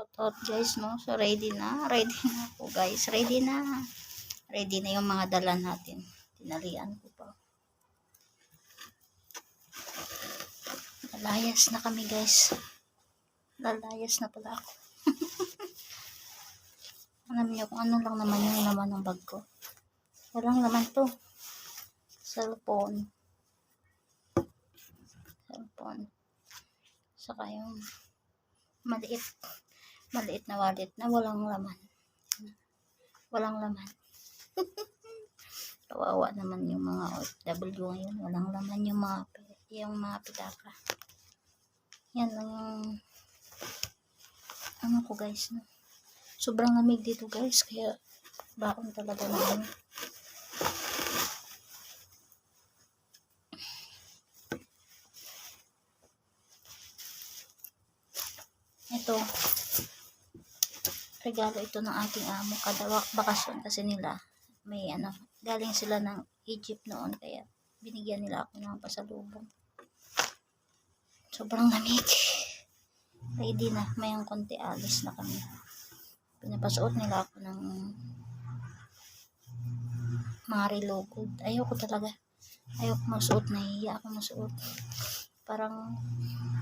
Shout out guys, no? So, ready na. Ready na ako guys. Ready na. Ready na yung mga dala natin. Tinalian ko pa. Lalayas na kami guys. Lalayas na pala ako. Alam niyo kung ano lang naman yung laman ng bag ko. Walang laman to. Cellphone. Cellphone. Saka yung maliit. Maliit na wallet na walang laman. Walang laman. Kawawa naman yung mga OFW ngayon. Walang laman yung mga yung mga pitaka. Yan lang yung ano ko guys. No? Sobrang lamig dito guys. Kaya baon talaga namin. Ito. Regalo ito ng aking amo. Kada bakasyon kasi nila. May ano. Galing sila ng Egypt noon. Kaya binigyan nila ako ng pasalubong. Sobrang lamig. Ready na. Mayang konti alis na kami. Pinapasuot nila ako ng mga relogod. Ayoko talaga. Ayoko magsuot. Nahihiya ako magsuot. Parang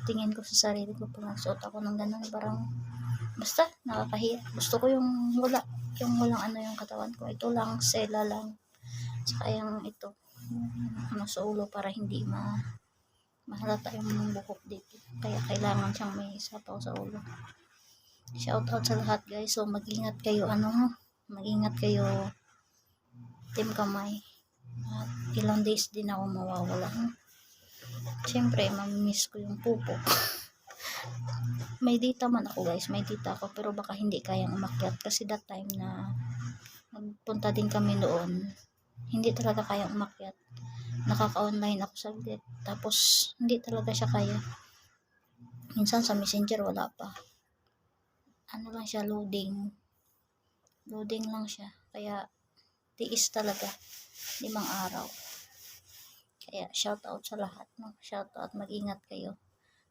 tingin ko sa sarili ko pag ako ng ganun. Parang basta nakakahiya. Gusto ko yung wala. Yung walang ano yung katawan ko. Ito lang, sela lang. Tsaka yung ito. Ano sa ulo para hindi ma mahalata yung bukok dito. Kaya kailangan siyang may sapaw sa ulo. Shout out sa lahat guys. So mag-ingat kayo ano. Mag-ingat kayo Team Kamay. At ilang days din ako mawawala. Siyempre, mamimiss ko yung pupo. may data man ako guys. May data ako pero baka hindi kayang umakyat. Kasi that time na nagpunta din kami doon. Hindi talaga kayang umakyat. Nakaka-online ako saglit. Tapos, hindi talaga siya kaya. Minsan sa messenger wala pa. Ano lang siya, loading. Loading lang siya. Kaya, tiis talaga. Limang araw. Kaya, shout out sa lahat. No? Shout out, mag-ingat kayo.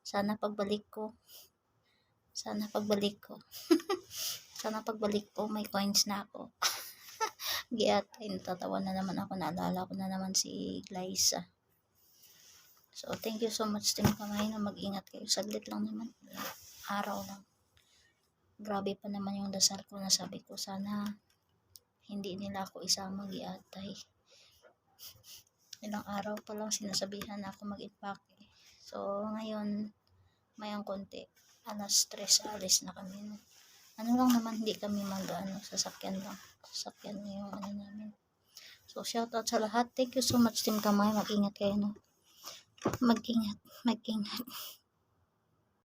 Sana pagbalik ko, sana pagbalik ko, sana pagbalik ko, may coins na ako. Giyat, ay natatawa na naman ako. Naalala ko na naman si Glyza. So, thank you so much, Team Kamay, na mag-ingat kayo. Saglit lang naman. Araw lang. Grabe pa naman yung dasal ko na sabi ko, sana hindi nila ako isama giatay. Ilang araw pa lang sinasabihan ako mag-impake. So, ngayon, mayang konti. Alas stress, alis na kami. Ano lang naman, hindi kami mag, ano, sasakyan lang. Sasakyan na yung ano namin. So, shout out sa lahat. Thank you so much, Team Kamay. Mag-ingat kayo, no? Mag-ingat. Mag-ingat.